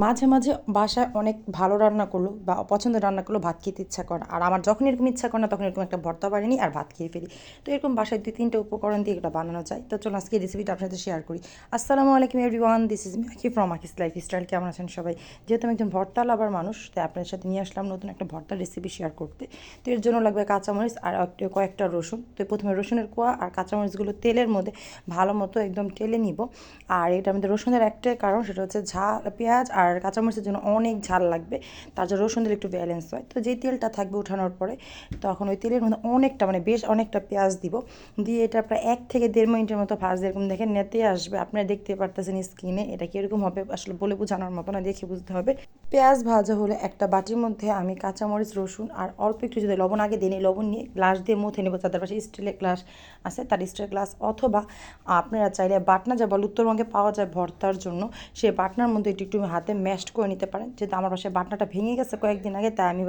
মাঝে মাঝে বাসায় অনেক ভালো রান্না করল বা অপছন্দের রান্না করল, ভাত খেতে ইচ্ছা করে আর আমার যখন এরকম ইচ্ছা করে না, তখন এরকম একটা ভর্তা বানিয়ে আর ভাত খেয়ে ফেলি। তো এরকম বাসায় দুই তিনটে উপকরণ দিয়ে এটা বানানো যায়। তো চলো আজকে রেসিপিটা আপনার সাথে শেয়ার করি। আসসালামু আলাইকুম everyone this is me from Akis life style কেমন আছেন সবাই? যেহেতু আমি একজন ভর্তা লাভার মানুষ, তাই আপনার সাথে নিয়ে আসলাম নতুন একটা ভর্তার রেসিপি শেয়ার করতে। তো এর জন্য লাগবে কাঁচামরিচ আর কয়েকটা রসুন। তো প্রথমে রসুনের কোয়া আর কাঁচামরিচগুলো তেলের মধ্যে ভালো মতো একদম টেলে নিব। আর এটা আমাদের রসুনের একটাই কারণ, সেটা হচ্ছে ঝাল, পেঁয়াজ আর কাঁচামরিচের জন্য অনেক ঝাল লাগবে। তার জন্য রসুন দিলে একটু ব্যালেন্স হয়। তো যেই তেলটা থাকবে উঠানোর পরে তখন ওই তেলের মধ্যে অনেকটা মানে বেশ অনেকটা পেঁয়াজ দিব। দিয়ে এটা প্রায় এক থেকে দেড় মিনিটের মতো ফার্স্ট এরকম দেখে নেতে আসবে। আপনারা দেখতে পারতেছেন স্কিনে এটা কীরকম হবে আসলে বলে বোঝানোর মতো না, দেখে বুঝতে হবে। পেঁয়াজ ভাজা হলে একটা বাটির মধ্যে আমি কাঁচামরিচ, রসুন আর অল্প একটু যদি লবণ, আগে দিয়ে নিই, লবণ নিয়ে গ্লাস দিয়ে মুথে নেব। তাদের পাশে স্টিলের গ্লাস আছে, তার স্টিলের গ্লাস অথবা আপনারা চাইলে বাটনা যা বলে উত্তরবঙ্গে পাওয়া যায় ভর্তার জন্য, সে বাটনার মধ্যে একটু একটু হাতে ম্যাশড করে নিতে পারেন। যেহেতু আমার পাশে বাটনাটা ভেঙে গেছে কয়েকদিন আগে, তাই আমি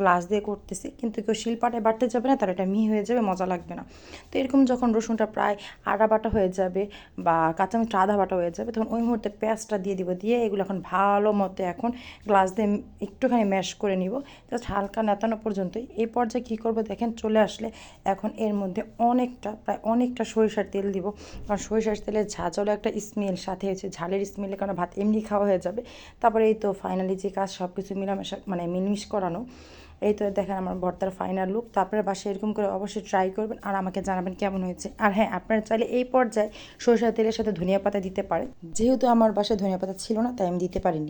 গ্লাস দিয়ে করতেছি। কিন্তু কেউ শিলপাটায় বাটতে যাবে না, তার এটা মিহি হয়ে যাবে, মজা লাগবে না। তো এরকম যখন রসুনটা প্রায় আদা বাটা হয়ে যাবে বা কাঁচামরিচটা আধা বাটা হয়ে যাবে, তখন ওই মুহূর্তে পেঁয়াজটা দিয়ে দিব। দিয়ে এগুলো এখন ভালো মতো এখন গ্লাস দিয়ে একটুখানি ম্যাশ করে নিব। জাস্ট হালকা নেতানো পর্যন্তই। এই পর্যায়ে কী করব দেখেন, চলে আসলে এখন এর মধ্যে অনেকটা, প্রায় অনেকটা সরিষার তেল দিব। কারণ সরিষার তেলের ঝাঁঝালো একটা স্মেল সাথে হচ্ছে ঝালের স্মেলের কারণে ভাত এমনি খাওয়া হয়ে যাবে। তারপরে এই তো ফাইনালি যে কাজ সব কিছু মিলামেশা মানে মিলমিশ করানো। এই তো দেখেন আমার ভর্তার ফাইনাল লুক তো আপনারা বাসায় এরকম করে অবশ্যই ট্রাই করবেন আর আমাকে জানাবেন কেমন হয়েছে। আর হ্যাঁ আপনারা চাইলে এই পর্যায়ে সরিষার তেলের সাথে ধনিয়া পাতা দিতে পারেন। যেহেতু আমার বাসায় ধনিয়া পাতা ছিল না, তাই আমি দিতে পারিনি।